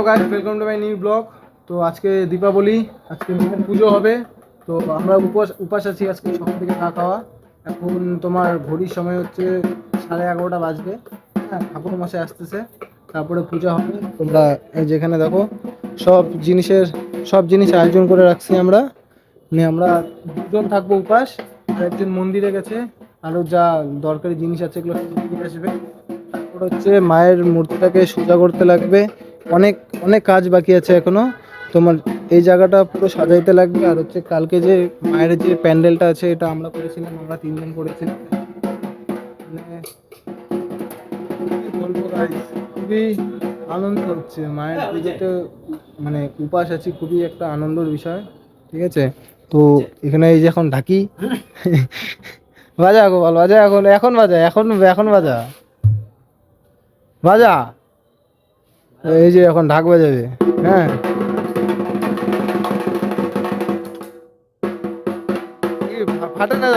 Hello guys welcome to my new blog তো আজকে দীপাবলি, আজকে পুজো হবে। তো আমরা উপবাস উপাস আছি আজকে সকাল থেকে না খাওয়া। এখন তোমার ঘড়ির সময় হচ্ছে সাড়ে এগারোটা বাজবে। হ্যাঁ ঠাকুর মাসে আসতেছে। তারপরে পূজা হবে। তোমরা যেখানে দেখো, সব জিনিসের, সব জিনিস আয়োজন করে রাখছি আমরা। নিয়ে আমরা দুজন থাকব উপাস, আর একজন মন্দিরে গেছে। আরও যা দরকারি জিনিস আছে, এগুলো আসবে। তারপর হচ্ছে মায়ের মূর্তিটাকে সোজা করতে লাগবে। অনেক অনেক কাজ বাকি আছে এখনও। তোমার এই জায়গাটা পুরো সাজাইতে লাগবে। আর হচ্ছে কালকে যে মায়ের যে প্যান্ডেলটা আছে, এটা আমরা করেছিলাম, আমরা তিনজন করেছিলাম। মানে খুবই আনন্দ হচ্ছে। মায়ের পুজোতে মানে উপাস আছি, খুবই একটা আনন্দের বিষয়, ঠিক আছে? তো এখানে এই যে এখন ঢাকি। বাজা গোপাল বাজা এখন এখন বাজা, এখন এখন বাজা। বাজা? এই যে এখন ঢাক বাজাবে। হ্যাঁ। ফাটে না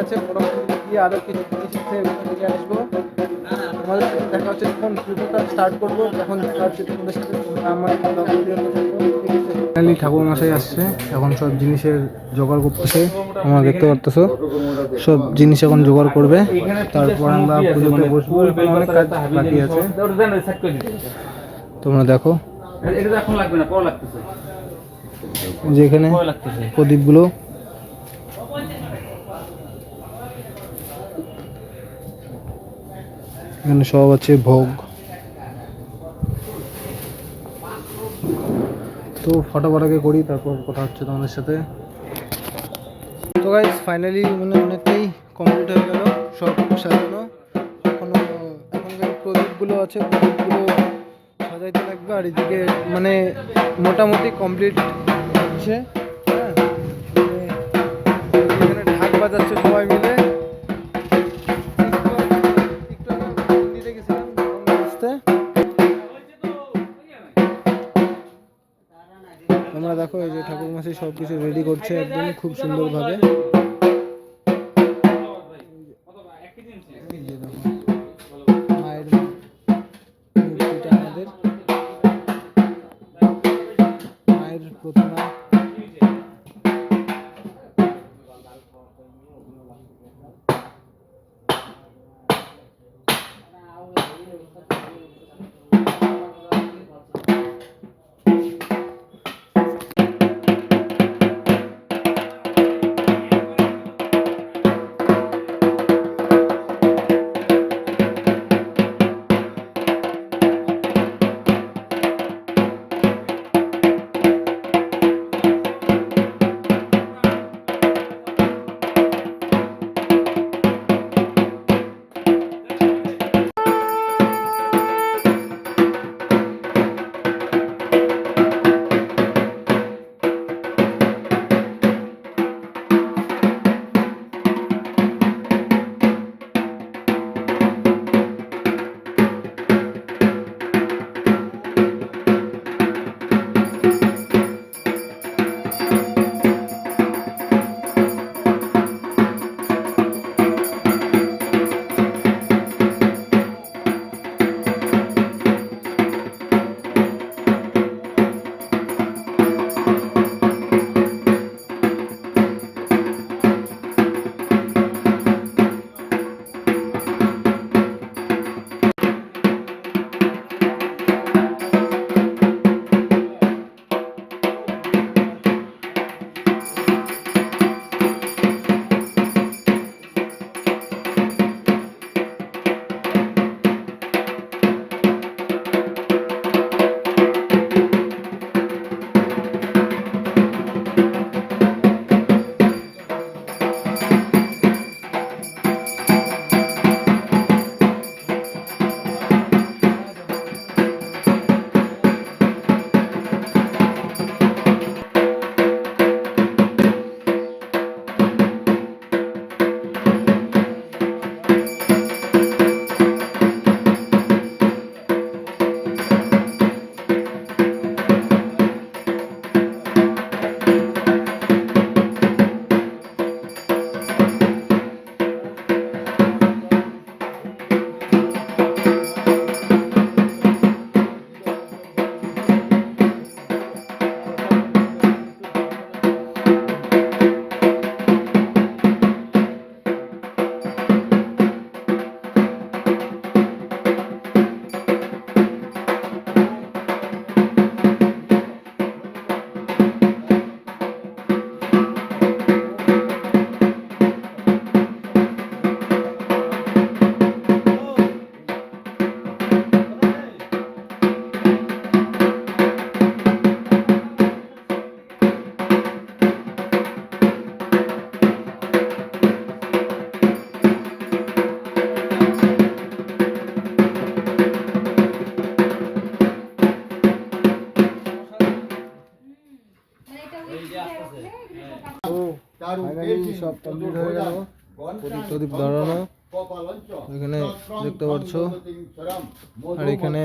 আছে গিয়ে আরও কিছু নিয়ে আসব তোমাদের দেখা হচ্ছে যখন স্টার্ট করব তখন দেখা হচ্ছে তোমাদের সাথে আমার ফাইনালি ঠাকুর মশাই আসছে। এখন সব জিনিসের জোগাড় করতেছে। তোমরা দেখতে পারতেছো, সব জিনিস এখন জোগাড় করবে। তারপর আমরা পুজোতে বসবো। অনেক কাজ বাকি আছে। তোমরা দেখো। যেখানে প্রদীপগুলো। এখানে সব আছে ভোগ। তো ফটো ফটোকে করি, তারপর কথা হচ্ছে তোমাদের সাথে। তো গাইজ ফাইনালি মানে অনেকটাই কমপ্লিট হয়ে গেল, সব সাজানো। এখনও এখন যে প্রদীপগুলো আছে প্রদীপগুলো সাজাইতে লাগবে আর এদিকে মানে মোটামুটি কমপ্লিট হচ্ছে। হ্যাঁ? মানে ঢাক বাজাচ্ছে সবাই সব কিছু রেডি করছে একদম খুব সুন্দরভাবে। সব কমপ্লিট হয়ে গেল। প্রদীপ টদীপ ধরানো এখানে দেখতে পাচ্ছ। আর এখানে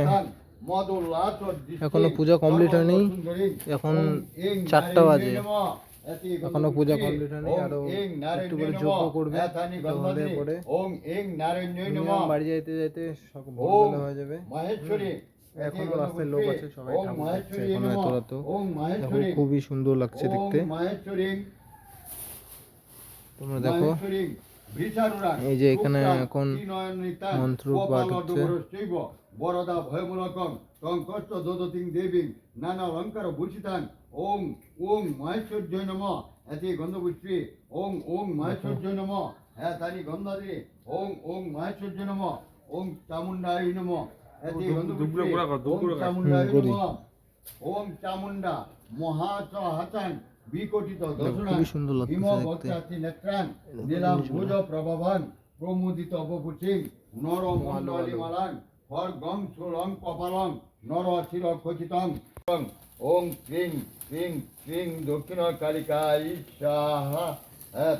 এখনও পূজা কমপ্লিট হয়নি। এখন চারটা বাজে। এখনও পূজা কমপ্লিট হয়নি। আরও একটু করে যোগ্য করবে। পরে বাড়ি যাইতে যাইতে সব ভোরবেলা হয়ে যাবে। এখনও রাস্তায় লোক আছে সবাই ঠাকুর দেখছে এখনও এত রাত। খুবই সুন্দর লাগছে দেখতে। তোমরা দেখো এই যে এখানে এখন মন্ত্র পাঠ হচ্ছে বরদা ভয়মূলকং তং কষ্ট দোদতিং দেবীং নানা অলঙ্কার ভূষিতান ওং ওং মহেশ্বর্য নম এতে গন্ধপুষ্পী ওং ওং মহেশ্বর্য নম হ্যাঁ তানি গন্ধাদি ওং ওং মহেশ্বর্য নম ওং চামুন্ডাই নম এতে। চামুন্ডাই হুম, করি। নম ওং চামুন্ডা মহাচ হাতান বিকটিত এরকম নীলাম। ভুজ প্রভাবান প্রমোদিত অবপুচিং নর ভালো, মণ্ডলী ভালো। মালান হর গং সুলং কপালং নর চির খচিতং ওং ক্রিং ক্রিং ক্রিং দক্ষিণ কালিকা ঈশাহা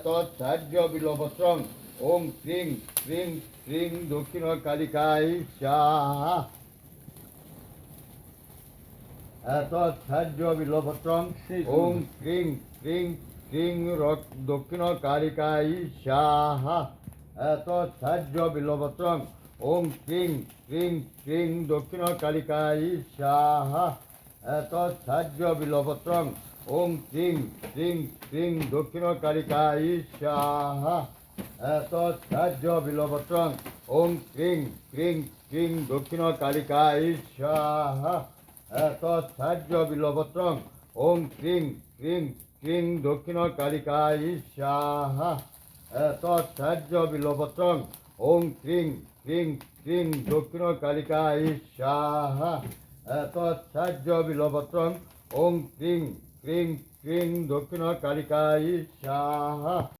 তৎসার্য বিলবস্ত্রং ওং ক্রিং ক্রিং ক্রিং দক্ষিণ কালিকা ঈশাহা তৎসার্য বিলবস্ত্রং ওং ক্রিং ক্রিং ক্রিং রক দক্ষিণ কালিকা ঈশাহা তৎসার্য বিলবস্ত্রং ওং ক্রিং ক্রিং ক্রিং দক্ষিণ কালিকা ঈশাহা তৎসার্য বিলবস্ত্রং ওং ক্রিং ক্রিং ক্রিং দক্ষিণ কালিকা ঈশাহা তৎসার্য বিলবস্ত্রং ওং ক্রিং ক্রিং ক্রিং দক্ষিণ কালিকা ঈশাহা তৎসার্য বিলবস্ত্রং ওং ক্রিং ক্রিং ক্রিং দক্ষিণ কালিকা ঈশাহা তৎসার্য বিলবস্ত্রং ওং ক্রিং ক্রিং ক্রিং দক্ষিণ কালিকা ঈশাহা তৎসার্য বিলবস্ত্রং ওং ক্রিং ক্রিং ক্রিং দক্ষিণ কালিকা ঈশাহা